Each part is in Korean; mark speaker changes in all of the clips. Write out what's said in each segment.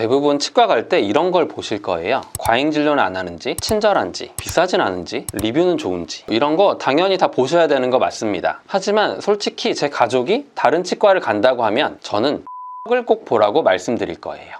Speaker 1: 대부분 치과 갈 때 이런 걸 보실 거예요 과잉 진료는 안 하는지 친절한지 비싸진 않은지 리뷰는 좋은지 이런 거 당연히 다 보셔야 되는 거 맞습니다 하지만 솔직히 제 가족이 다른 치과를 간다고 하면 저는 X을 꼭 보라고 말씀드릴 거예요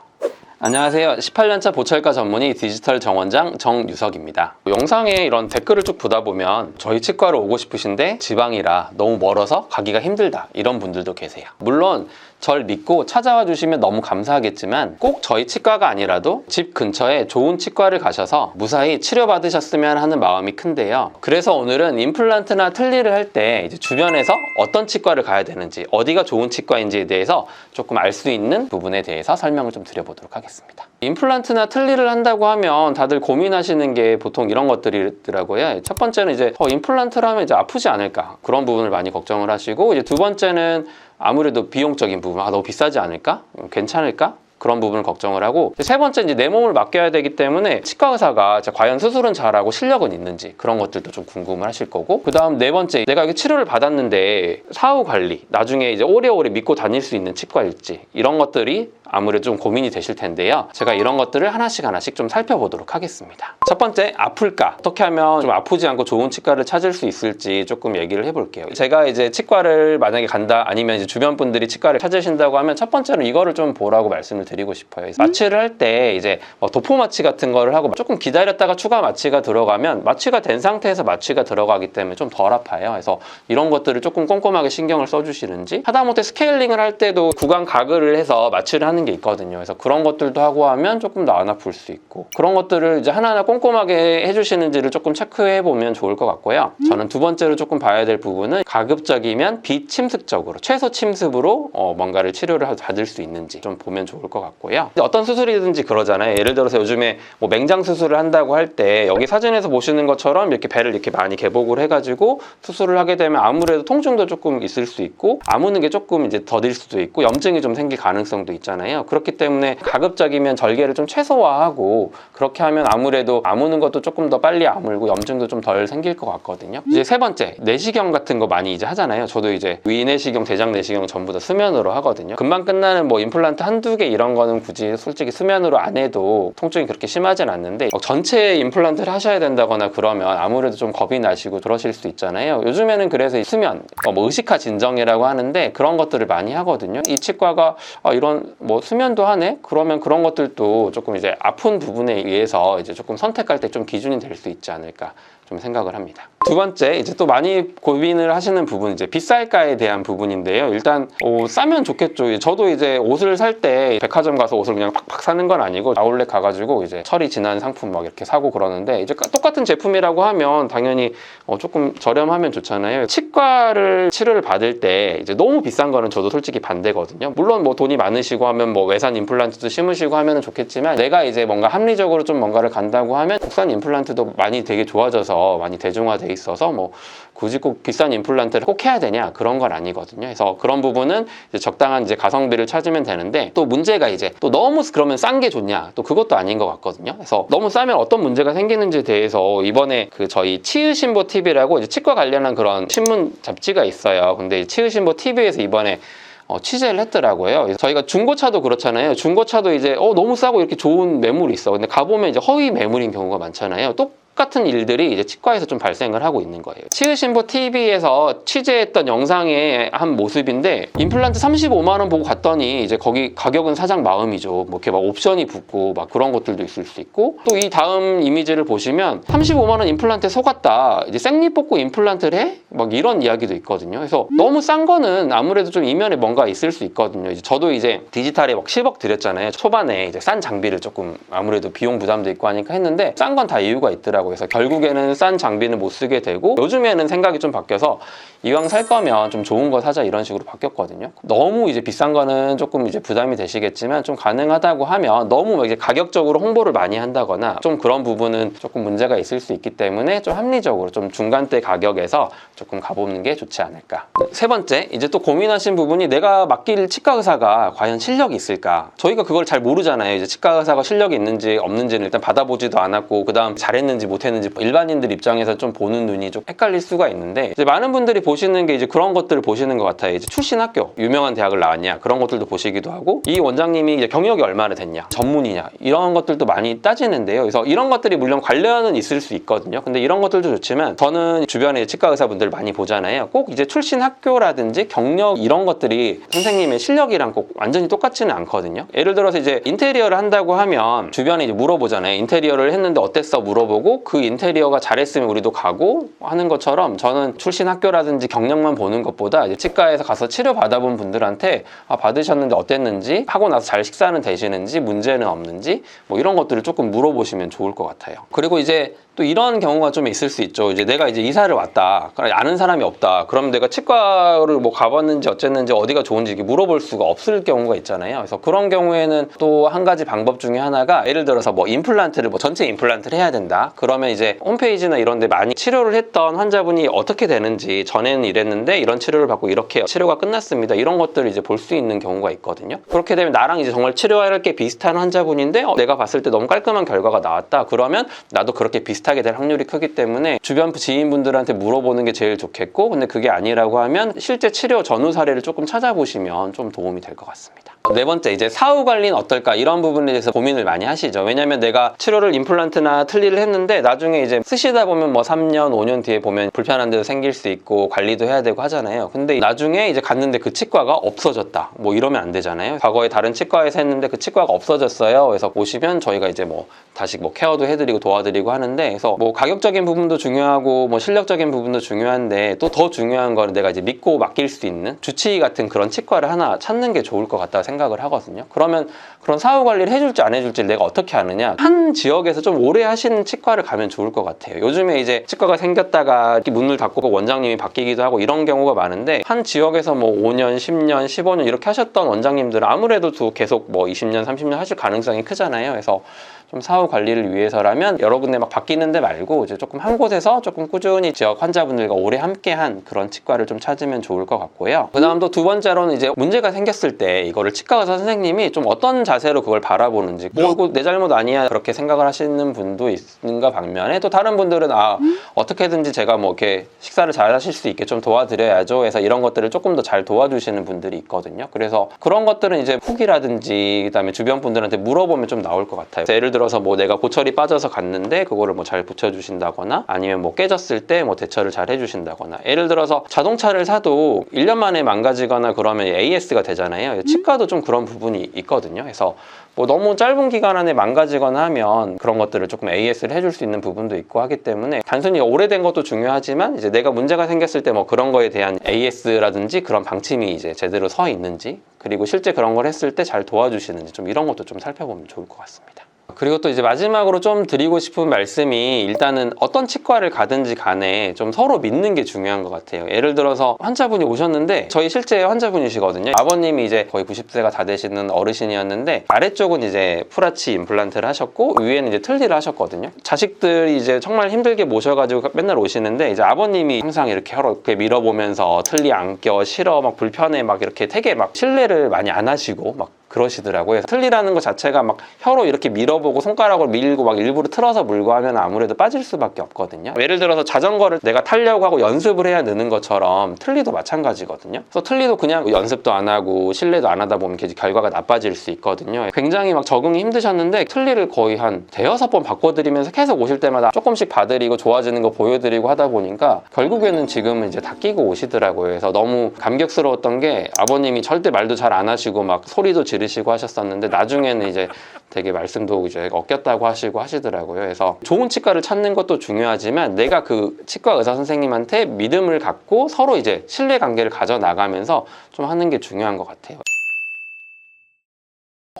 Speaker 1: 안녕하세요 18년차 보철과 전문의 디지털 정원장 정유석입니다 영상에 이런 댓글을 쭉 보다 보면 저희 치과로 오고 싶으신데 지방이라 너무 멀어서 가기가 힘들다 이런 분들도 계세요 물론 절 믿고 찾아와 주시면 너무 감사하겠지만 꼭 저희 치과가 아니라도 집 근처에 좋은 치과를 가셔서 무사히 치료받으셨으면 하는 마음이 큰데요. 그래서 오늘은 임플란트나 틀니를 할 때 주변에서 어떤 치과를 가야 되는지 어디가 좋은 치과인지에 대해서 조금 알 수 있는 부분에 대해서 설명을 좀 드려보도록 하겠습니다. 임플란트나 틀니를 한다고 하면 다들 고민하시는 게 보통 이런 것들이더라고요. 첫 번째는 이제 어, 임플란트를 하면 이제 아프지 않을까 그런 부분을 많이 걱정을 하시고 이제 두 번째는 아무래도 비용적인 부분, 아, 너무 비싸지 않을까? 괜찮을까? 그런 부분을 걱정을 하고 세 번째 이제 내 몸을 맡겨야 되기 때문에 치과 의사가 과연 수술은 잘하고 실력은 있는지 그런 것들도 좀 궁금하실 거고 그 다음 네 번째 내가 이게 치료를 받았는데 사후 관리 나중에 이제 오래오래 믿고 다닐 수 있는 치과일지 이런 것들이 아무래도 좀 고민이 되실 텐데요. 제가 이런 것들을 하나씩 하나씩 좀 살펴보도록 하겠습니다. 첫 번째, 아플까? 어떻게 하면 좀 아프지 않고 좋은 치과를 찾을 수 있을지 조금 얘기를 해볼게요. 제가 이제 치과를 만약에 간다 아니면 이제 주변 분들이 치과를 찾으신다고 하면 첫 번째로 이거를 좀 보라고 말씀을 드리고 싶어요. 마취를 할 때 이제 뭐 도포 마취 같은 거를 하고 조금 기다렸다가 추가 마취가 들어가면 마취가 된 상태에서 마취가 들어가기 때문에 좀 덜 아파요. 그래서 이런 것들을 조금 꼼꼼하게 신경을 써주시는지 하다못해 스케일링을 할 때도 구강 가글을 해서 마취를 하는 하는 게 있거든요. 그래서 그런 것들도 하고 하면 조금 더 안 아플 수 있고 그런 것들을 이제 하나하나 꼼꼼하게 해주시는지를 조금 체크해 보면 좋을 것 같고요. 저는 두 번째로 조금 봐야 될 부분은 가급적이면 비침습적으로 최소 침습으로 어, 뭔가를 치료를 받을 수 있는지 좀 보면 좋을 것 같고요. 어떤 수술이든지 그러잖아요. 예를 들어서 요즘에 뭐 맹장 수술을 한다고 할 때 여기 사진에서 보시는 것처럼 이렇게 배를 이렇게 많이 개복을 해가지고 수술을 하게 되면 아무래도 통증도 조금 있을 수 있고 아무는 게 조금 이제 더딜 수도 있고 염증이 좀 생길 가능성도 있잖아요. 거아요 그렇기 때문에 가급적이면 절개를 좀 최소화하고 그렇게 하면 아무래도 아무는 것도 조금 더 빨리 아물고 염증도 좀 덜 생길 것 같거든요. 이제 세 번째 내시경 같은 거 많이 이제 하잖아요. 저도 이제 위내시경, 대장내시경 전부 다 수면으로 하거든요. 금방 끝나는 뭐 임플란트 한두 개 이런 거는 굳이 솔직히 수면으로 안 해도 통증이 그렇게 심하진 않는데 어, 전체 임플란트를 하셔야 된다거나 그러면 아무래도 좀 겁이 나시고 그러실 수 있잖아요. 요즘에는 그래서 수면, 어, 뭐 의식화 진정이라고 하는데 그런 것들을 많이 하거든요. 이 치과가 어, 이런 뭐 수면도 하네? 그러면 그런 것들도 조금 이제 아픈 부분에 의해서 이제 조금 선택할 때 좀 기준이 될 수 있지 않을까 좀 생각을 합니다. 두 번째 이제 또 많이 고민을 하시는 부분 이제 비쌀까에 대한 부분인데요 일단 오, 어, 싸면 좋겠죠 저도 이제 옷을 살 때 백화점 가서 옷을 그냥 팍팍 사는 건 아니고 아울렛 가가지고 이제 철이 지난 상품 막 이렇게 사고 그러는데 이제 똑같은 제품이라고 하면 당연히 어, 조금 저렴하면 좋잖아요 치과를 치료를 받을 때 이제 너무 비싼 거는 저도 솔직히 반대거든요 물론 뭐 돈이 많으시고 하면 뭐 외산 임플란트도 심으시고 하면 좋겠지만 내가 이제 뭔가 합리적으로 좀 뭔가를 간다고 하면 국산 임플란트도 많이 되게 좋아져서 많이 대중화되 있어서 뭐 굳이 꼭 비싼 임플란트를 꼭 해야 되냐 그런 건 아니거든요. 그래서 그런 부분은 이제 적당한 이제 가성비를 찾으면 되는데 또 문제가 이제 또 너무 그러면 싼 게 좋냐 또 그것도 아닌 것 같거든요. 그래서 너무 싸면 어떤 문제가 생기는지에 대해서 이번에 그 저희 치유신보 TV라고 이제 치과 관련한 그런 신문 잡지가 있어요. 근데 치유신보 TV에서 이번에 어, 취재를 했더라고요. 저희가 중고차도 그렇잖아요. 중고차도 이제 어, 너무 싸고 이렇게 좋은 매물이 있어. 근데 가보면 이제 허위 매물인 경우가 많잖아요. 똑 같은 일들이 이제 치과에서 좀 발생을 하고 있는 거예요. 치의신보 TV에서 취재했던 영상의 한 모습인데 임플란트 35만 원 보고 갔더니 이제 거기 가격은 사장 마음이죠. 뭐 이렇게 막 옵션이 붙고 막 그런 것들도 있을 수 있고 또 이 다음 이미지를 보시면 35만 원 임플란트에 속았다. 이제 생리 뽑고 임플란트를 해? 막 이런 이야기도 있거든요. 그래서 너무 싼 거는 아무래도 좀 이면에 뭔가 있을 수 있거든요. 이제 저도 이제 디지털에 막 10억 드렸잖아요. 초반에 이제 싼 장비를 조금 아무래도 비용 부담도 있고 하니까 했는데 싼 건 다 이유가 있더라고요. 되 그래서 결국에는 싼 장비는 못 쓰게 되고 요즘에는 생각이 좀 바뀌어서 이왕 살 거면 좀 좋은 거 사자 이런 식으로 바뀌었거든요. 너무 이제 비싼 거는 조금 이제 부담이 되시겠지만 좀 가능하다고 하면 너무 이제 가격적으로 홍보를 많이 한다거나 좀 그런 부분은 조금 문제가 있을 수 있기 때문에 좀 합리적으로 좀 중간대 가격에서 조금 가보는 게 좋지 않을까. 세 번째 이제 또 고민하신 부분이 내가 맡길 치과 의사가 과연 실력이 있을까? 저희가 그걸 잘 모르잖아요. 이제 치과 의사가 실력이 있는지 없는지는 일단 받아보지도 않았고 그다음 잘했는지 못했는지 일반인들 입장에서 좀 보는 눈이 좀 헷갈릴 수가 있는데 많은 분들이 보시는 게 이제 그런 것들을 보시는 것 같아요. 이제 출신 학교 유명한 대학을 나왔냐 그런 것들도 보시기도 하고 이 원장님이 이제 경력이 얼마나 됐냐 전문이냐 이런 것들도 많이 따지는데요. 그래서 이런 것들이 물론 관련은 있을 수 있거든요. 근데 이런 것들도 좋지만 저는 주변에 치과 의사분들 많이 보잖아요. 꼭 이제 출신 학교라든지 경력 이런 것들이 선생님의 실력이랑 꼭 완전히 똑같지는 않거든요. 예를 들어서 이제 인테리어를 한다고 하면 주변에 이제 물어보잖아요. 인테리어를 했는데 어땠어 물어보고 그 인테리어가 잘했으면 우리도 가고 하는 것처럼 저는 출신 학교라든지 경력만 보는 것보다 치과에서 가서 치료 받아본 분들한테 아, 받으셨는데 어땠는지 하고 나서 잘 식사는 되시는지 문제는 없는지 뭐 이런 것들을 조금 물어보시면 좋을 것 같아요. 그리고 이제 또 이런 경우가 좀 있을 수 있죠. 이제 내가 이제 이사를 왔다. 그러니까 아는 사람이 없다. 그럼 내가 치과를 뭐 가봤는지 어쨌는지 어디가 좋은지 이렇게 물어볼 수가 없을 경우가 있잖아요. 그래서 그런 경우에는 또 한 가지 방법 중에 하나가 예를 들어서 뭐 임플란트를 뭐 전체 임플란트를 해야 된다. 그러면 이제 홈페이지나 이런 데 많이 치료를 했던 환자분이 어떻게 되는지 전에는 이랬는데 이런 치료를 받고 이렇게 치료가 끝났습니다. 이런 것들을 이제 볼 수 있는 경우가 있거든요. 그렇게 되면 나랑 이제 정말 치료할 게 비슷한 환자분인데 어, 내가 봤을 때 너무 깔끔한 결과가 나왔다. 그러면 나도 그렇게 비슷한 못하게 될 확률이 크기 때문에 주변 지인분들한테 물어보는 게 제일 좋겠고 근데 그게 아니라고 하면 실제 치료 전후 사례를 조금 찾아보시면 좀 도움이 될 것 같습니다. 네 번째 이제 사후 관리는 어떨까 이런 부분에 대해서 고민을 많이 하시죠. 왜냐면 하 내가 치료를 임플란트나 틀니를 했는데 나중에 이제 쓰시다 보면 뭐 3년, 5년 뒤에 보면 불편한 데도 생길 수 있고 관리도 해야 되고 하잖아요. 근데 나중에 이제 갔는데 그 치과가 없어졌다. 뭐 이러면 안 되잖아요. 과거에 다른 치과에서 했는데 그 치과가 없어졌어요. 그래서 오시면 저희가 이제 뭐 다시 뭐 케어도 해드리고 도와드리고 하는데 그래서뭐 가격적인 부분도 중요하고 뭐 실력적인 부분도 중요한데 또 더 중요한 거는 내가 이제 믿고 맡길 수 있는 주치 의 같은 그런 치과를 하나 찾는 게 좋을 것 같다 생각을 하거든요. 그러면 그런 사후 관리를 해줄지 안 해줄지 내가 어떻게 아느냐 한 지역에서 좀 오래 하신 치과를 가면 좋을 것 같아요. 요즘에 이제 치과가 생겼다가 문을 닫고 원장님이 바뀌기도 하고 이런 경우가 많은데 한 지역에서 뭐 5년, 10년, 15년 이렇게 하셨던 원장님들 아무래도 계속 뭐 20년, 30년 하실 가능성이 크잖아요. 그래서 좀 사후 관리를 위해서라면 여러 군데 막 바뀌는 데 말고 이제 조금 한 곳에서 조금 꾸준히 지역 환자분들과 오래 함께한 그런 치과를 좀 찾으면 좋을 것 같고요. 그 다음 또 두 번째로는 이제 문제가 생겼을 때 이거를 치과 의사 선생님이 좀 어떤 자세로 그걸 바라보는지 뭐고 내 잘못 아니야 그렇게 생각을 하시는 분도 있는가 반면에 또 다른 분들은 아 음? 어떻게든지 제가 뭐 이렇게 식사를 잘 하실 수 있게 좀 도와드려야죠 해서 이런 것들을 조금 더 잘 도와주시는 분들이 있거든요. 그래서 그런 것들은 이제 후기라든지 그다음에 주변 분들한테 물어보면 좀 나올 것 같아요. 예를 들어 들어서 뭐 내가 고철이 빠져서 갔는데 그거를 뭐 잘 붙여주신다거나 아니면 뭐 깨졌을 때 뭐 대처를 잘 해주신다거나 예를 들어서 자동차를 사도 1년 만에 망가지거나 그러면 AS가 되잖아요. 치과도 좀 그런 부분이 있거든요. 그래서 뭐 너무 짧은 기간 안에 망가지거나 하면 그런 것들을 조금 AS를 해줄 수 있는 부분도 있고 하기 때문에 단순히 오래된 것도 중요하지만 이제 내가 문제가 생겼을 때 뭐 그런 거에 대한 AS라든지 그런 방침이 이제 제대로 서 있는지 그리고 실제 그런 걸 했을 때 잘 도와주시는지 좀 이런 것도 좀 살펴보면 좋을 것 같습니다. 그리고 또 이제 마지막으로 좀 드리고 싶은 말씀이 일단은 어떤 치과를 가든지 간에 좀 서로 믿는 게 중요한 것 같아요. 예를 들어서 환자분이 오셨는데 저희 실제 환자분이시거든요. 아버님이 이제 거의 90세가 다 되시는 어르신이었는데 아래쪽은 이제 프라치 임플란트를 하셨고 위에는 이제 틀니를 하셨거든요. 자식들이 이제 정말 힘들게 모셔가지고 맨날 오시는데 이제 아버님이 항상 이렇게 이렇게 밀어보면서 틀니 안 껴, 싫어, 막 불편해, 막 이렇게 되게 막 신뢰를 많이 안 하시고 막 그러시더라고요. 틀리라는것 자체가 막 혀로 이렇게 밀어보고 손가락으로 밀고 막 일부러 틀어서 물고 하면 아무래도 빠질 수밖에 없거든요. 예를 들어서 자전거를 내가 타려고 하고 연습을 해야 느는 것처럼 틀리도 마찬가지거든요. 그래서 틀리도 그냥 연습도 안 하고 실내도 안 하다 보면 결과가 나빠질 수 있거든요. 굉장히 막 적응이 힘드셨는데 틀리를 거의 한 대여섯 번 바꿔드리면서 계속 오실 때마다 조금씩 봐드리고 좋아지는 거 보여드리고 하다 보니까 결국에는 지금은 이제 다 끼고 오시더라고요. 그래서 너무 감격스러웠던 게 아버님이 절대 말도 잘 안 하시고 막 소리도 지르고 드리시고 하셨었는데 나중에는 이제 되게 말씀도 이제 어겼다고 하시고 하시더라고요. 그래서 좋은 치과를 찾는 것도 중요하지만 내가 그 치과 의사 선생님한테 믿음을 갖고 서로 이제 신뢰 관계를 가져 나가면서 좀 하는 게 중요한 것 같아요.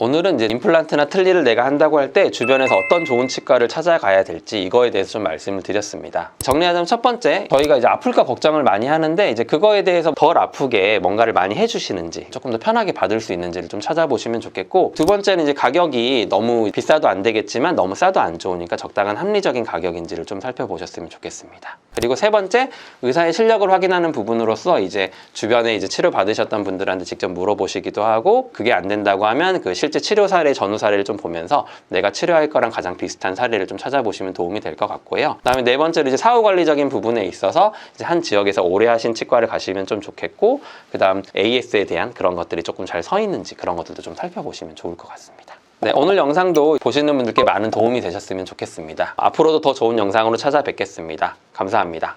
Speaker 1: 오늘은 이제 임플란트나 틀니를 내가 한다고 할 때 주변에서 어떤 좋은 치과를 찾아가야 될지 이거에 대해서 좀 말씀을 드렸습니다. 정리하자면 첫 번째, 저희가 이제 아플까 걱정을 많이 하는데 이제 그거에 대해서 덜 아프게 뭔가를 많이 해주시는지 조금 더 편하게 받을 수 있는지를 좀 찾아보시면 좋겠고 두 번째는 이제 가격이 너무 비싸도 안 되겠지만 너무 싸도 안 좋으니까 적당한 합리적인 가격인지를 좀 살펴보셨으면 좋겠습니다. 그리고 세 번째, 의사의 실력을 확인하는 부분으로서 이제 주변에 이제 치료 받으셨던 분들한테 직접 물어보시기도 하고 그게 안 된다고 하면 그실 실제 치료 사례, 전후 사례를 좀 보면서 내가 치료할 거랑 가장 비슷한 사례를 좀 찾아보시면 도움이 될 것 같고요. 그다음에 네 번째로 이제 사후 관리적인 부분에 있어서 이제 한 지역에서 오래 하신 치과를 가시면 좀 좋겠고 그다음 AS에 대한 그런 것들이 조금 잘 서 있는지 그런 것들도 좀 살펴보시면 좋을 것 같습니다. 네, 오늘 영상도 보시는 분들께 많은 도움이 되셨으면 좋겠습니다. 앞으로도 더 좋은 영상으로 찾아뵙겠습니다. 감사합니다.